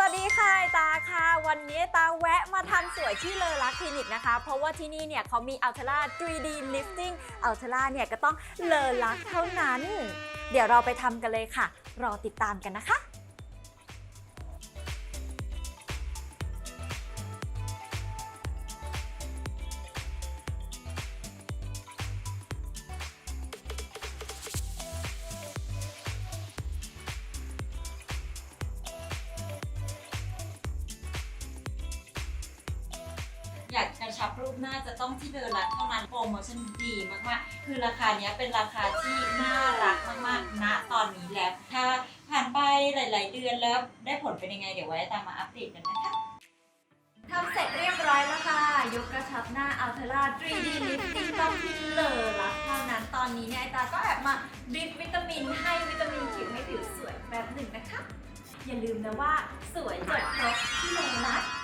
สวัสดีค่ะตาค่ะ วันนี้ตาแวะมาทำสวยที่เลอรักคลินิกนะคะ เพราะว่าที่นี่เนี่ยเขามีอัลเทล่า 3D lifting อัลเทล่าเนี่ยก็ต้องเลอรักเท่านั้น เดี๋ยวเราไปทำกันเลยค่ะ รอติดตามกันนะคะ ชับรูปหน้าจะต้องที่เดอรักเท่านั้นโปรโมชั่นดีมากๆ คือราคาเนี้ยเป็นราคาที่น่ารักมากๆณตอนนี้แล้ว ถ้าผ่านไปหลาย ๆ เดือนแล้วได้ผลเป็นยังไงเดี๋ยวไว้ตามมาอัปเดตกันนะคะทำเสร็จเรียบร้อยแล้วค่ะ ยกกระชับหน้าอัลเทล่า 3D lifting ต้องที่เลอรักเท่านั้นตอนนี้เนี่ยไอตาก็แอบมาดริปวิตามินให้วิตามินผิวให้ผิวสวยแบบหนึ่งนะคะ อย่าลืมนะว่าสวยจบครบ